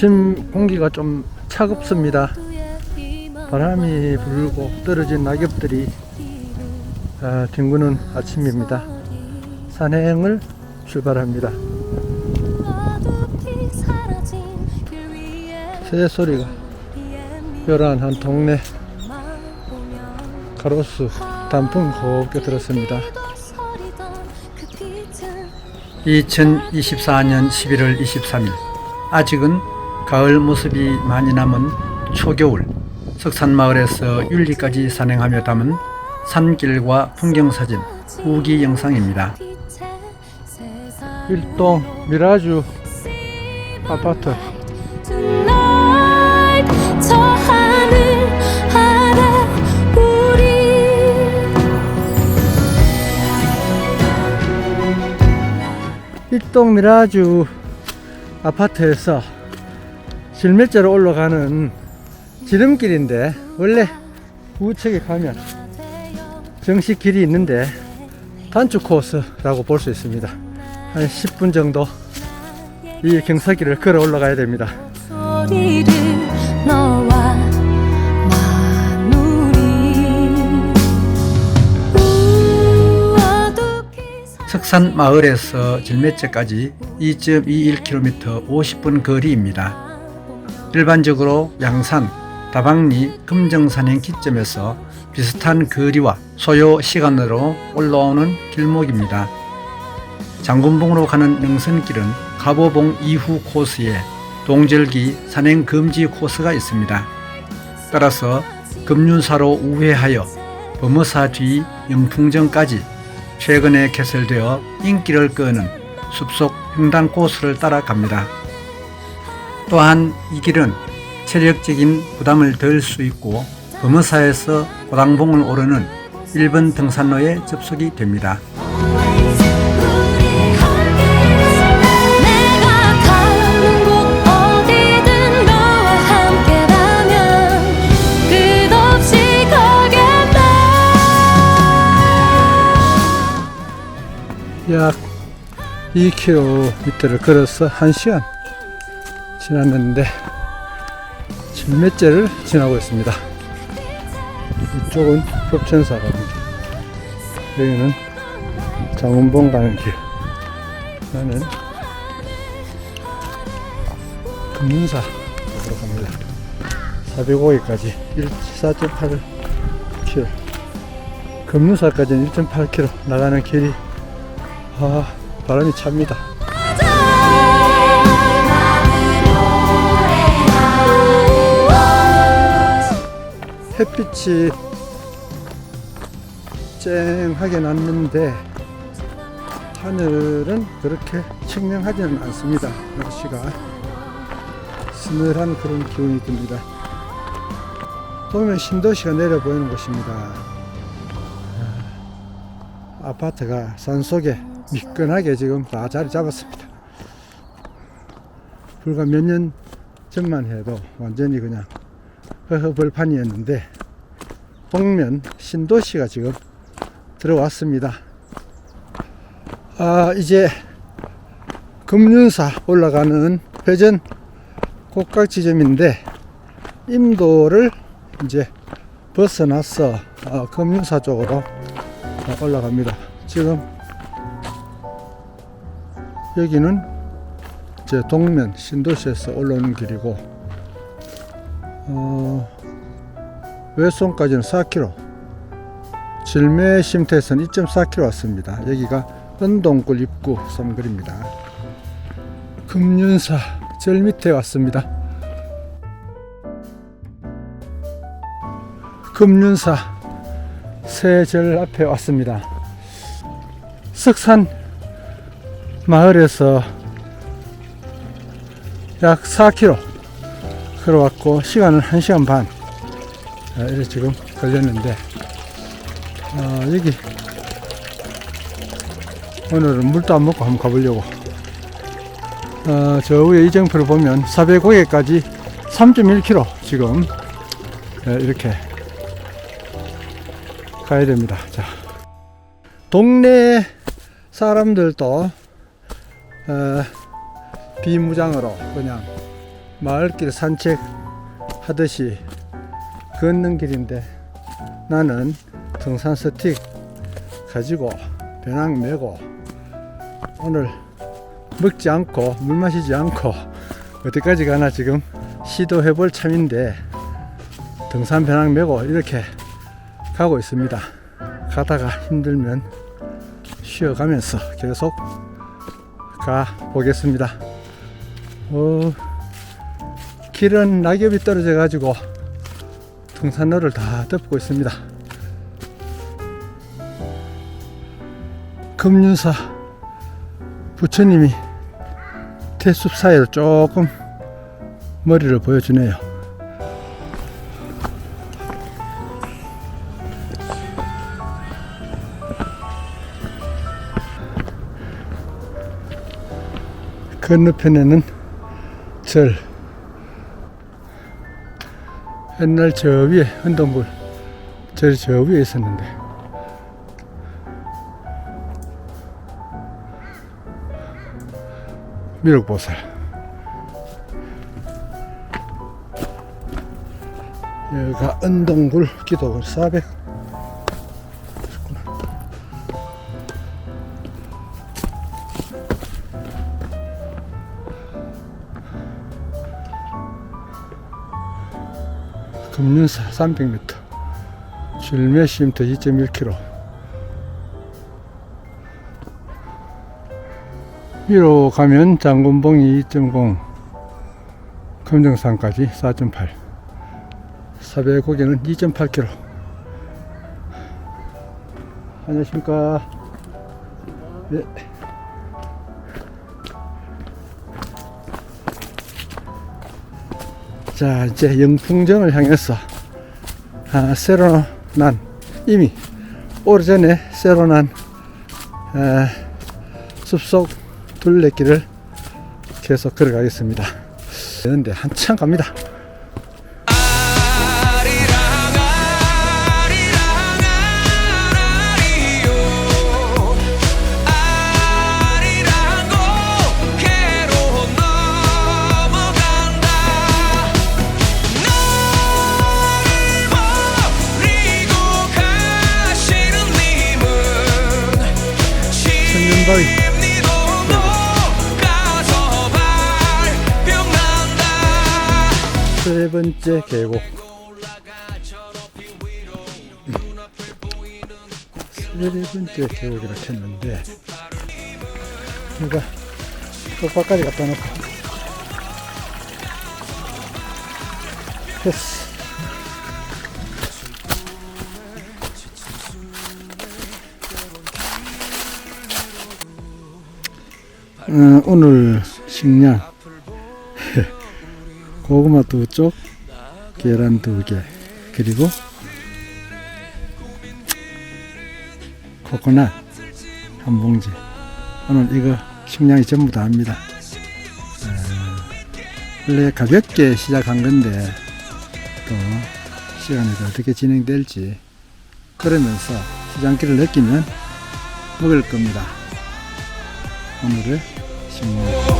아침 공기가 좀 차갑습니다. 바람이 불고 떨어진 낙엽들이 아, 뒹구는 아침입니다. 산행을 출발합니다. 새 소리가 요란한 동네 가로수 단풍 곱게 들었습니다. 2024년 11월 23일 아직은 가을 모습이 많이 남은 초겨울 석산마을에서 율리까지 산행하며 담은 산길과 풍경사진 후기 영상입니다. 일동 미라주 아파트 일동 미라주 아파트에서 질매째로 올라가는 지름길인데 원래 우측에 가면 정식 길이 있는데 단축 코스라고 볼 수 있습니다. 한 10분 정도 이 경사길을 걸어 올라가야 됩니다. 석산 마을에서 질매째까지 2.21km 50분 거리입니다. 일반적으로 양산, 다방리, 금정산행 기점에서 비슷한 거리와 소요 시간으로 올라오는 길목입니다. 장군봉으로 가는 능선길은 가보봉 이후 코스에 동절기 산행 금지 코스가 있습니다. 따라서 금륜사로 우회하여 범어사 뒤 영풍정까지 최근에 개설되어 인기를 끄는 숲속 횡단 코스를 따라갑니다. 또한 이 길은 체력적인 부담을 덜 수 있고 범어사에서 고당봉을 오르는 1번 등산로에 접속이 됩니다. 약 2km를 걸어서 1시간 지났는데 진매째를 지나고 있습니다. 이쪽은 법천사 가는 길, 여기는 장원봉 가는 길, 나는 금문사 쪽으로 갑니다. 405기까지 14.8km, 금문사까지는 1.8km 나가는 길이 아, 바람이 찹니다. 햇빛이 쨍하게 났는데 하늘은 그렇게 청명하지는 않습니다. 날씨가 서늘한 그런 기운이 듭니다. 보면 신도시가 내려 보이는 곳입니다. 아, 아파트가 산속에 미끈하게 지금 다 자리 잡았습니다. 불과 몇 년 전만 해도 완전히 그냥 벌판이었는데 복면 신도시가 지금 들어왔습니다. 아 이제 금륜사 올라가는 회전 곡각 지점인데 임도를 이제 벗어나서 어, 금륜사 쪽으로 어, 올라갑니다. 지금 여기는 제 동면 신도시에서 올라오는 길이고 어, 외송까지는 4km 질매 쉼터에서는 2.4km 왔습니다. 여기가 은동굴 입구 섬거리입니다. 금륜사 절 밑에 왔습니다. 금륜사 새절 앞에 왔습니다. 석산 마을에서 약 4km 걸어왔고 시간은 1시간 반. 아, 이렇게 지금 걸렸는데 아, 여기 오늘은 물도 안 먹고 한번 가보려고. 아, 저 위에 이정표를 보면 405개까지 3.1km 지금 아, 이렇게 가야 됩니다. 자 동네 사람들도 어, 비무장으로 그냥 마을길 산책 하듯이 걷는 길인데 나는 등산 스틱 가지고 배낭 메고 오늘 먹지 않고 물 마시지 않고 어디까지 가나 지금 시도해 볼 참인데 등산 배낭 메고 이렇게 가고 있습니다. 가다가 힘들면 쉬어가면서 계속 가 보겠습니다. 어, 길은 낙엽이 떨어져 가지고 등산로를 다 덮고 있습니다. 금륜사 부처님이 태숲 사이로 조금 머리를 보여주네요. 건너편에는 절 옛날 저 위에 언덕물 절이 저 위에 있었는데. 미륵보살. 여기가 은동굴 기도원 400 금륜사 300m 줄매 시부터 2.1km 위로 가면 장군봉이 2.0 금정산까지 4.8 사배 고개는 2.8km 안녕하십니까. 네. 자 이제 영풍정을 향해서 아, 새로 난 이미 오래전에 새로 난 아, 숲속 둘레길을 계속 걸어가겠습니다. 그런데 한참 갑니다. 발병난다 세 번째 계곡. 세 번째 계곡이라 했는데, 누가 똑바까지 갖다 놓고. 됐어. 어, 오늘 식량 고구마 두 쪽, 계란 두 개, 그리고 코코넛 한 봉지. 오늘 이거 식량이 전부 다 합니다. 어, 원래 가볍게 시작한 건데 또 시간이 더 어떻게 진행될지 그러면서 시장길을 느끼면 먹을 겁니다. 오늘의 식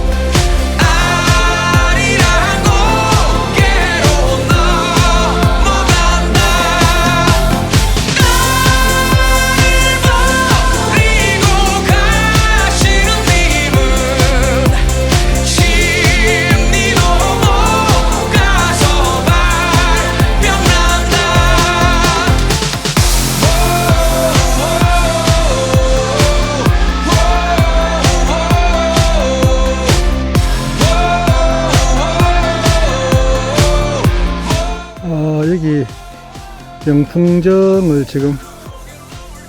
영풍정을 지금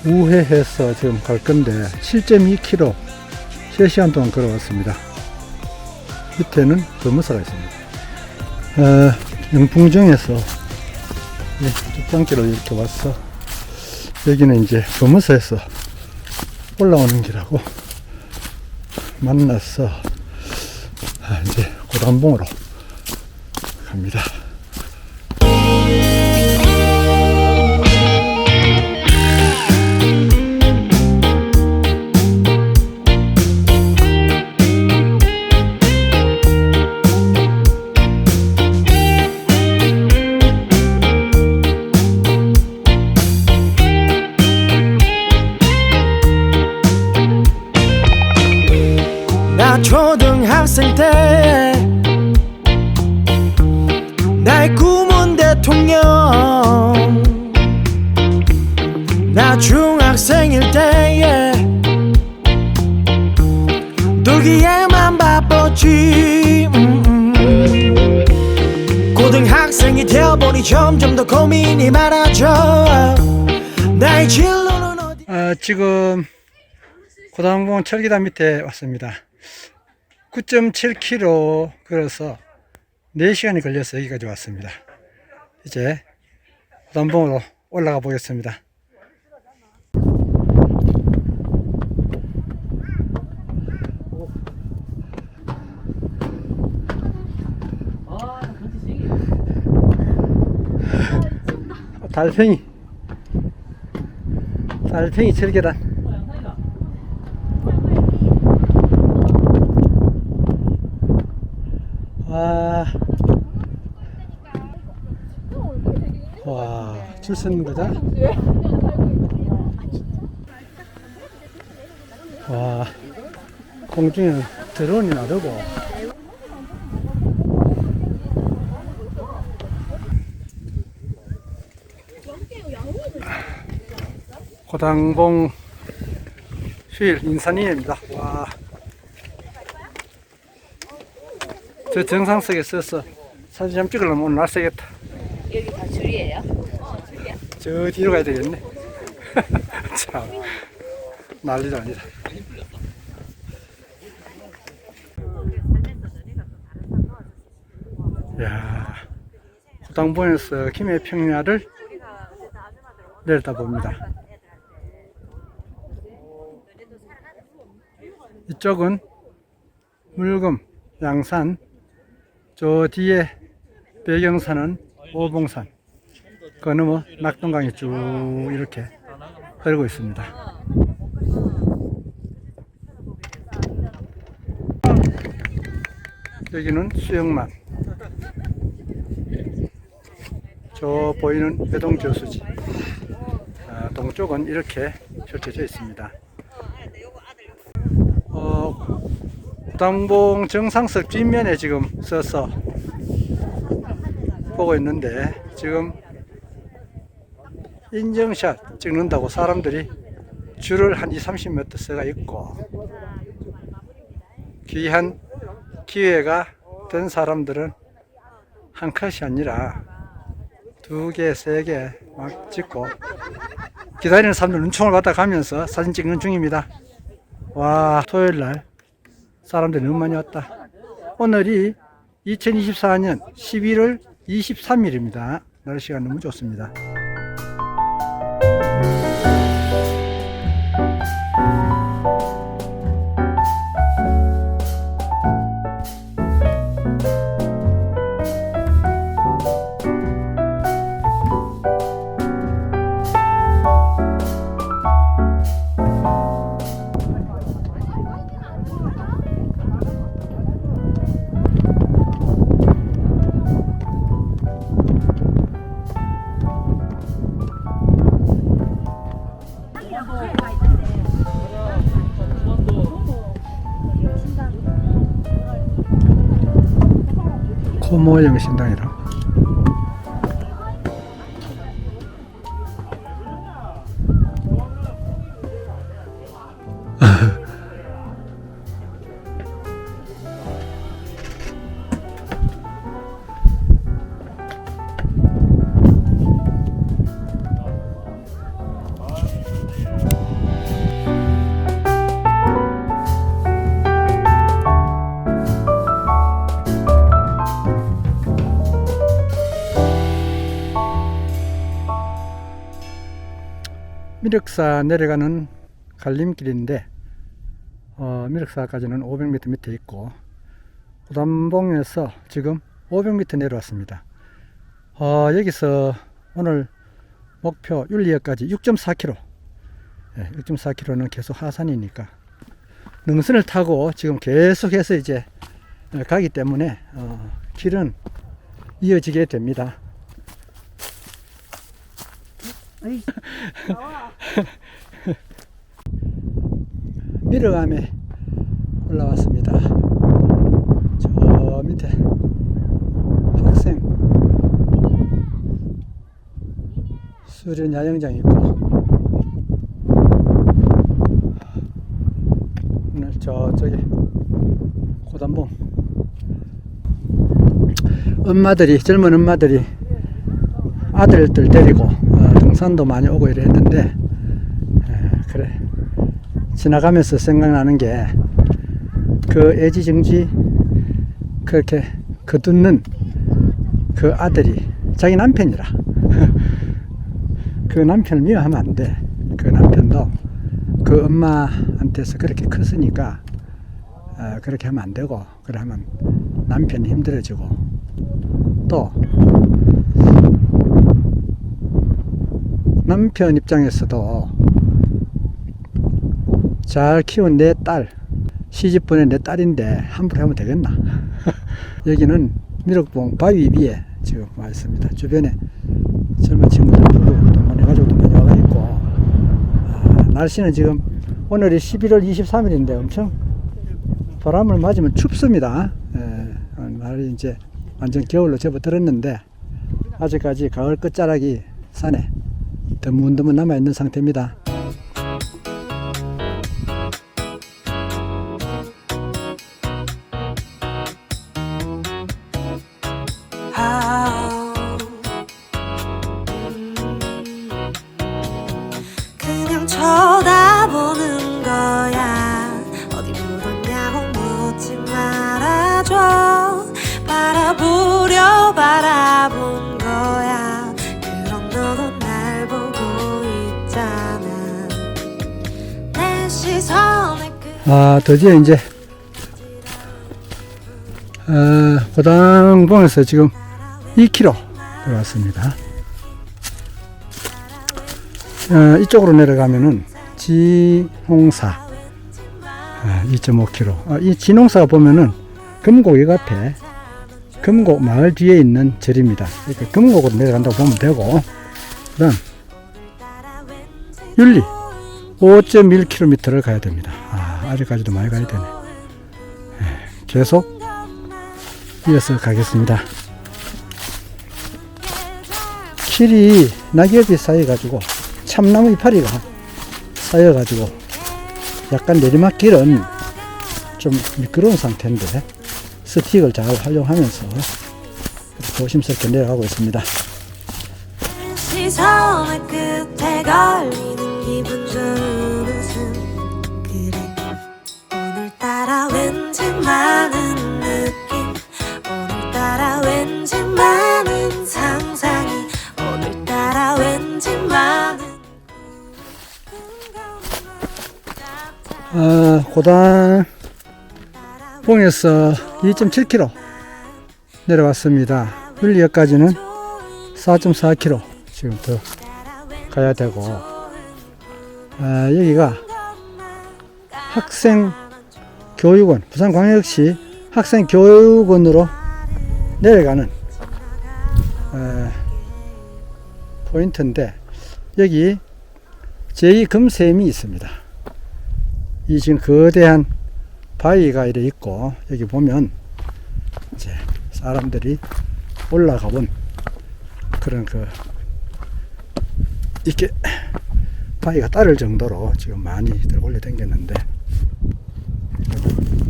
우회해서 지금 갈 건데 7.2km 3시간 동안 걸어왔습니다. 밑에는 범무사가 있습니다. 어, 영풍정에서 쭉장길로 이렇게 와서 여기는 이제 범무사에서 올라오는 길하고 만나서 아, 이제 고단봉으로 갑니다. 초등학생 때 나의 꿈은 대통령 나 중학생일 때에 놀기에만 바빴지 음, 음. 고등학생이 되어보니 점점 더 고민이 많아져 나의 진로는 어디 어, 지금 고당봉 철기단 밑에 왔습니다. 9.7km 걸어서 4시간이 걸려서 여기까지 왔습니다. 이제 고당봉으로 올라가 보겠습니다. 달팽이 달팽이 철계단 와. 와, 줄 서는 거죠? 와, 공중에 드론이 나르고. 고당봉 휴일 인산이입니다. 와. 저 정상석에 서서 사진 좀 찍으려면 오늘 날 새겠다. 저 뒤로 가야 되겠네. 참 난리도 아니다. 야, 고당봉에서 김해 평야를 내려다 봅니다. 이쪽은 물금, 양산, 저 뒤에 배경산은 오봉산, 그 넘어 낙동강이 쭉 이렇게 흐르고 있습니다. 여기는 수영만. 저 보이는 배동 저수지. 아, 동쪽은 이렇게 펼쳐져 있습니다. 어, 당봉 정상석 뒷면에 지금 서서 보고 있는데 지금 인증샷 찍는다고 사람들이 줄을 한 2, 30m 서가 있고 귀한 기회가 된 사람들은 한 컷이 아니라 두 개, 세 개 막 찍고 기다리는 사람들 눈총을 받아 가면서 사진 찍는 중입니다. 와, 토요일 날 사람들이 너무 많이 왔다. 오늘이 2024년 11월 23일입니다. 날씨가 너무 좋습니다. 모형 신당이라. 미륵사 내려가는 갈림길인데 어, 미륵사까지는 500m 밑에 있고 고담봉에서 지금 500m 내려왔습니다. 어, 여기서 오늘 목표 윤리역까지 6.4km 예, 6.4km는 계속 하산이니까 능선을 타고 지금 계속해서 이제 어, 가기 때문에 어, 길은 이어지게 됩니다. 밀어감에 올라왔습니다. 저 밑에 학생 수련 야영장 있고 오늘 저쪽에 고단봉 엄마들이 젊은 엄마들이 아들들 데리고 어, 등산도 많이 오고 이랬는데 그래. 지나가면서 생각나는 게 그 애지중지 그렇게 거두는 그 아들이 자기 남편이라. 그 남편을 미워하면 안 돼. 그 남편도 그 엄마한테서 그렇게 컸으니까 어, 그렇게 하면 안 되고 그러면 남편이 힘들어지고. 또 남편 입장에서도 잘 키운 내 딸 시집 보낸 내 딸인데 함부로 하면 되겠나 여기는 미륵봉 바위 위에 지금 와 있습니다 주변에 젊은 친구들 부부 동문회 가족도 많이 와가 있고 아, 날씨는 지금 오늘이 11월 23일인데 엄청 바람을 맞으면 춥습니다. 예, 어, 날이 이제 완전 겨울로 접어들었는데 아직까지 가을 끝자락이 산에 드문드문 남아 있는 상태입니다. 드디어 이제 어, 고당봉에서 지금 2km 들어왔습니다. 어, 이쪽으로 내려가면은 진홍사 아, 2.5km. 아, 이 진홍사가 보면은 금곡역 앞에 금곡 마을 뒤에 있는 절입니다. 그러니까 금곡으로 내려간다고 보면 되고, 그다음 윤리 5.1km를 가야 됩니다. 아, 아직까지도 많이 가야 되네. 예, 계속 이어서 가겠습니다. 길이 낙엽이 쌓여가지고 참나무 이파리가 쌓여가지고 약간 내리막길은 좀 미끄러운 상태인데 스틱을 잘 활용하면서 조심스럽게 내려가고 있습니다. 시선의 끝에 걸리는 기분 좋은 왠지 많은 느낌. 오늘따라 왠지 많은 상상이 오늘따라 왠지 많은 어, 고단. 봉에서 2.7km 내려왔습니다. 윤리역까지는 4.4km 지금 더 가야 되고. 아, 여기가 학생 교육원 부산광역시 학생 교육원으로 내려가는 에, 포인트인데 여기 제2금샘이 있습니다. 이 지금 거대한 바위가 이래 있고 여기 보면 이제 사람들이 올라가 본 그런 그 이렇게 바위가 따를 정도로 지금 많이들 올려 댕겼는데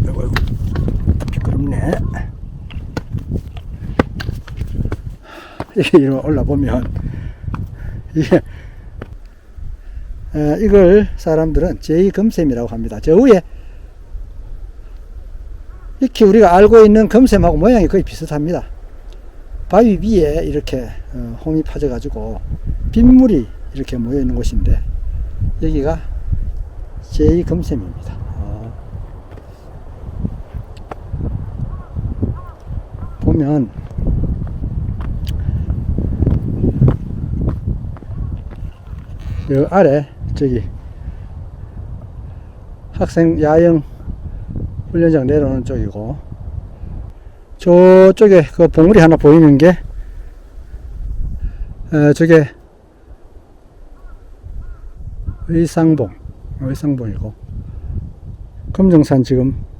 아이고 아이고 미끄럽네 이게 이리 올라보면 이게 에, 이걸 사람들은 제2금샘이라고 합니다. 저 위에 이렇게 우리가 알고 있는 금샘하고 모양이 거의 비슷합니다. 바위 위에 이렇게 어, 홈이 파져가지고 빗물이 이렇게 모여 있는 곳인데 여기가 제2금샘입니다. 어. 보면 여 아래 저기 학생 야영 훈련장 내려오는 쪽이고 저쪽에 그 봉우리 하나 보이는 게 어, 저게 의상봉 의상봉이고 금정산 지금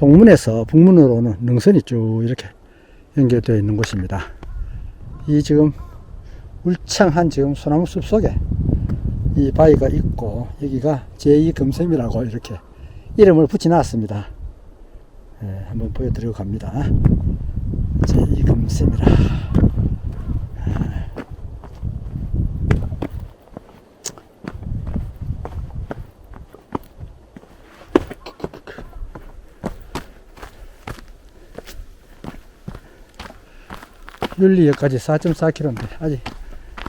동문에서 북문으로 오는 능선이 쭉 이렇게 연결되어 있는 곳입니다. 이 지금 울창한 지금 소나무 숲 속에 이 바위가 있고 여기가 제2금샘이라고 이렇게 이름을 붙여놨습니다. 예, 한번 보여드리고 갑니다. 제2금샘이라. 윤리역까지 4.4km인데 아직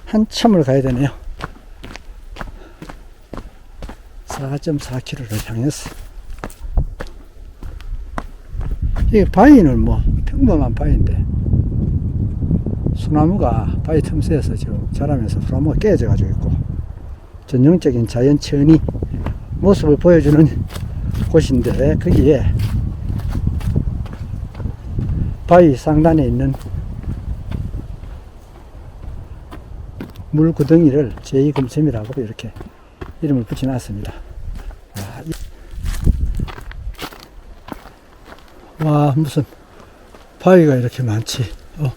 한참을 가야 되네요. 4.4km를 향해서 이 바위는 뭐 평범한 바위인데 소나무가 바위 틈새에서 지금 자라면서 소나무가 깨져 가지고 있고 전형적인 자연 천이 모습을 보여주는 곳인데 거기에 바위 상단에 있는 물구덩이를 제2금샘이라고 이렇게 이름을 붙여놨습니다. 와, 이- 와, 무슨 바위가 이렇게 많지. 어,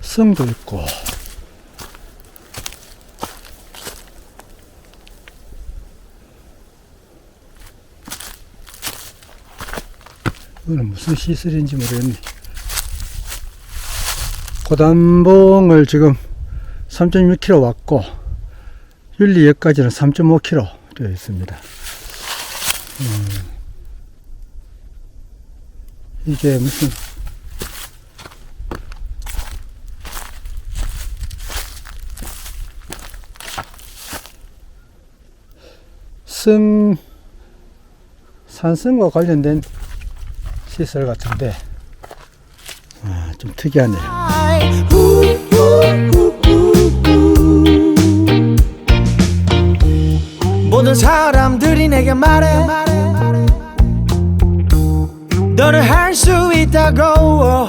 성도 있고. 이거는 무슨 시설인지 모르겠네. 고단봉을 지금 3.6km 왔고 윤리역까지는 3.5km 되어 있습니다. 음, 이게 무슨 성 산성과 관련된 시설 같은데 아, 좀 특이하네요. 모든 사람들이 내게 말해. 너는 할수 있다고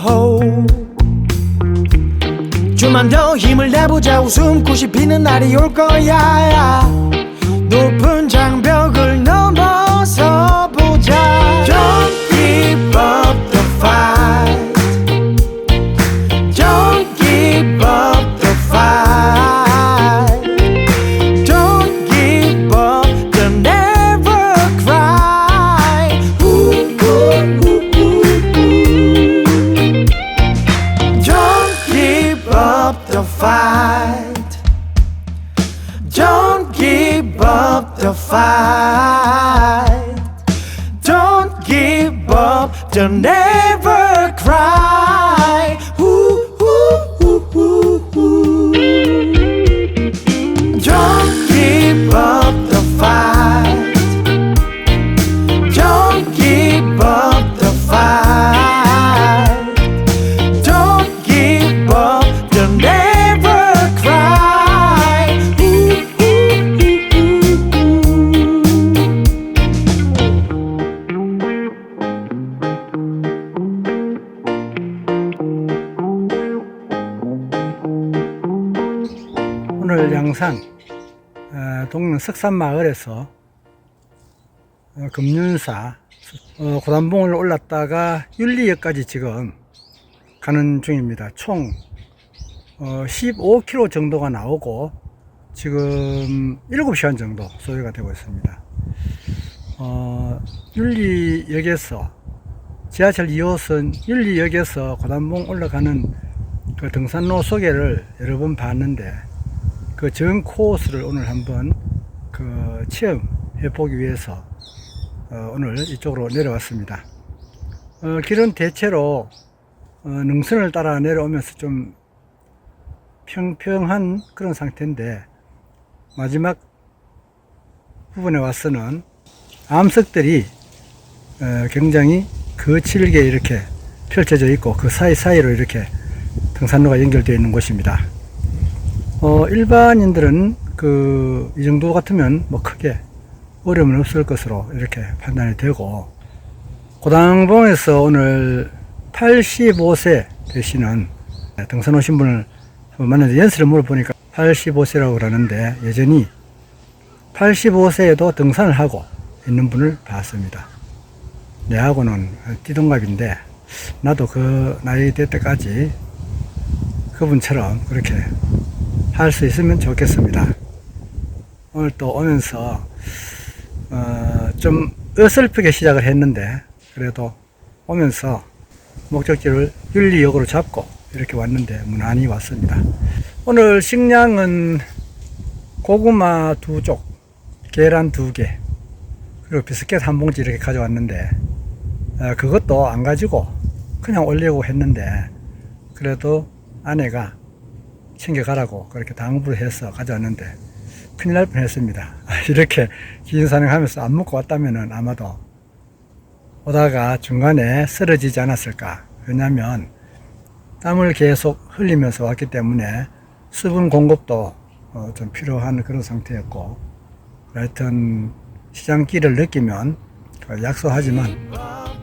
좀만 더 힘을 내보자. 웃음꽃이 피는 날이 올 거야. 높은 장벽 어, 석산마을에서 어, 금륜사 어, 고단봉을 올랐다가 윤리역까지 지금 가는 중입니다. 총 어, 15km 정도가 나오고 지금 7시간 정도 소요가 되고 있습니다. 어, 윤리역에서 지하철 2호선 윤리역에서 고단봉 올라가는 그 등산로 소개를 여러 번 봤는데 그 전 코스를 오늘 한번 그 체험해 보기 위해서 어, 오늘 이쪽으로 내려왔습니다. 어, 길은 대체로 어, 능선을 따라 내려오면서 좀 평평한 그런 상태인데 마지막 부분에 와서는 암석들이 어, 굉장히 거칠게 이렇게 펼쳐져 있고 그 사이사이로 이렇게 등산로가 연결되어 있는 곳입니다. 어, 일반인들은 그 이 정도 같으면 뭐 크게 어려움은 없을 것으로 이렇게 판단이 되고 고당봉에서 오늘 85세 되시는 등산 오신 분을 만났는데 연세를 물어보니까 85세라고 그러는데 여전히 85세에도 등산을 하고 있는 분을 봤습니다. 내하고는 띠동갑인데 나도 그 나이 될 때까지 그분처럼 그렇게 할 수 있으면 좋겠습니다. 오늘 또 오면서 어, 좀 어설프게 시작을 했는데 그래도 오면서 목적지를 윤리역으로 잡고 이렇게 왔는데 무난히 왔습니다. 오늘 식량은 고구마 두 쪽, 계란 두 개, 그리고 비스켓 한 봉지 이렇게 가져왔는데 어, 그것도 안 가지고 그냥 올리고 했는데 그래도 아내가 챙겨가라고 그렇게 당부를 해서 가져왔는데 큰일 날 뻔했습니다. 이렇게 긴 산행하면서 안 먹고 왔다면은 아마도 오다가 중간에 쓰러지지 않았을까. 왜냐하면 땀을 계속 흘리면서 왔기 때문에 수분 공급도 어, 좀 필요한 그런 상태였고 하여튼 시장길을 느끼면 그 약소하지만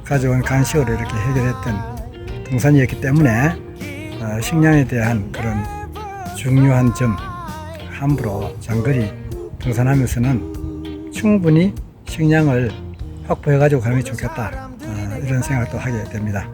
가져온 간식으로 이렇게 해결했던 등산이었기 때문에 어, 식량에 대한 그런 중요한 점 함부로 장거리 등산하면서는 충분히 식량을 확보해 가지고 가는 게 좋겠다 어, 이런 생각도 하게 됩니다.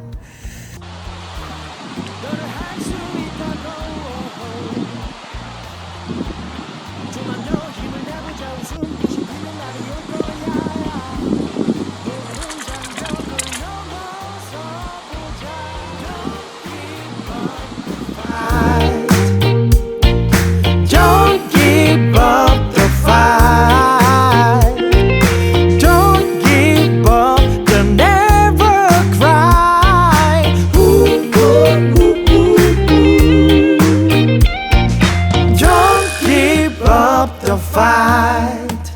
Up the fight.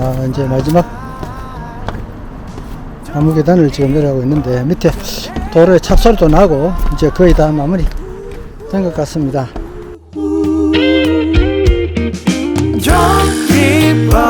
아, 이제 마지막 나무 계단을 지금 내려가고 있는데 밑에 도로에 찹소리도 나고 이제 거의 다 마무리 된 것 같습니다. Don't give up.